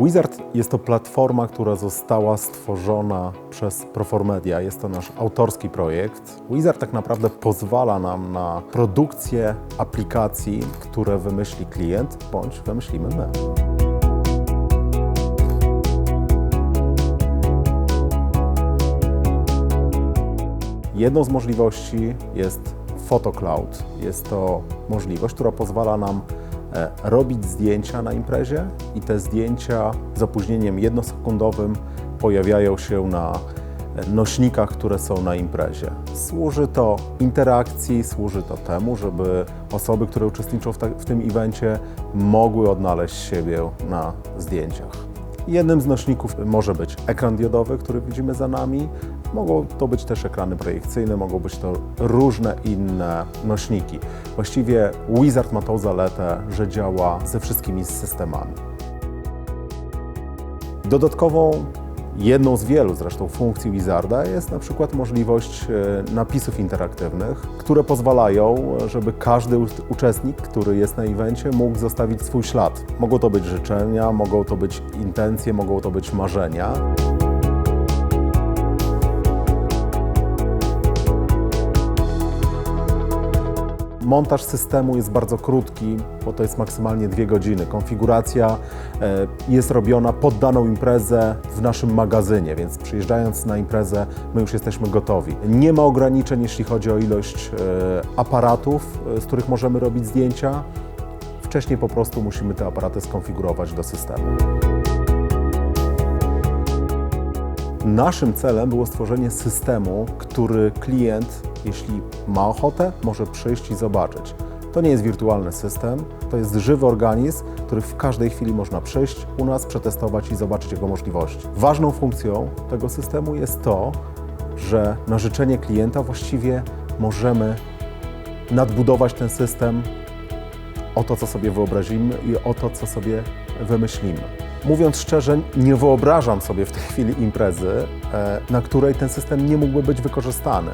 Wizard jest to platforma, która została stworzona przez Proformedia. Jest to nasz autorski projekt. Wizard tak naprawdę pozwala nam na produkcję aplikacji, które wymyśli klient bądź wymyślimy my. Jedną z możliwości jest PhotoCloud. Jest to możliwość, która pozwala nam robić zdjęcia na imprezie i te zdjęcia z opóźnieniem jednosekundowym pojawiają się na e, nośnikach, które są na imprezie. Służy to interakcji, służy to temu, żeby osoby, które uczestniczą w, w tym evencie, mogły odnaleźć siebie na zdjęciach. Jednym z nośników może być ekran diodowy, który widzimy za nami. Mogą to być też ekrany projekcyjne, mogą być to różne inne nośniki. Właściwie Wizard ma tą zaletę, że działa ze wszystkimi systemami. Dodatkową, jedną z wielu zresztą funkcji Wizarda jest na przykład możliwość e, napisów interaktywnych, które pozwalają, żeby każdy uczestnik, który jest na evencie, mógł zostawić swój ślad. Mogą to być życzenia, mogą to być intencje, mogą to być marzenia. Montaż systemu jest bardzo krótki, bo to jest maksymalnie dwie godziny. Konfiguracja e, jest robiona pod daną imprezę w naszym magazynie, więc przyjeżdżając na imprezę, my już jesteśmy gotowi. Nie ma ograniczeń, jeśli chodzi o ilość e, aparatów, e, z których możemy robić zdjęcia. Wcześniej po prostu musimy te aparaty skonfigurować do systemu. Naszym celem było stworzenie systemu, który klient, jeśli ma ochotę, może przyjść i zobaczyć. To nie jest wirtualny system, to jest żywy organizm, który w każdej chwili można przyjść u nas, przetestować i zobaczyć jego możliwości. Ważną funkcją tego systemu jest to, że na życzenie klienta właściwie możemy nadbudować ten system o to, co sobie wyobrazimy i o to, co sobie wymyślimy. Mówiąc szczerze, nie wyobrażam sobie w tej chwili imprezy, e, na której ten system nie mógłby być wykorzystany.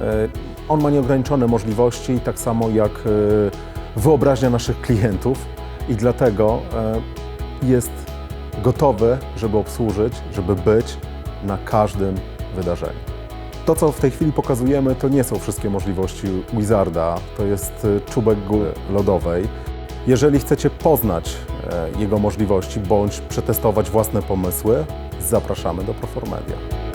E, On ma nieograniczone możliwości, tak samo jak e, wyobraźnia naszych klientów i dlatego e, jest gotowy, żeby obsłużyć, żeby być na każdym wydarzeniu. To, co w tej chwili pokazujemy, to nie są wszystkie możliwości Wizarda. To jest czubek góry lodowej. Jeżeli chcecie poznać jego możliwości bądź przetestować własne pomysły, zapraszamy do Proformedia.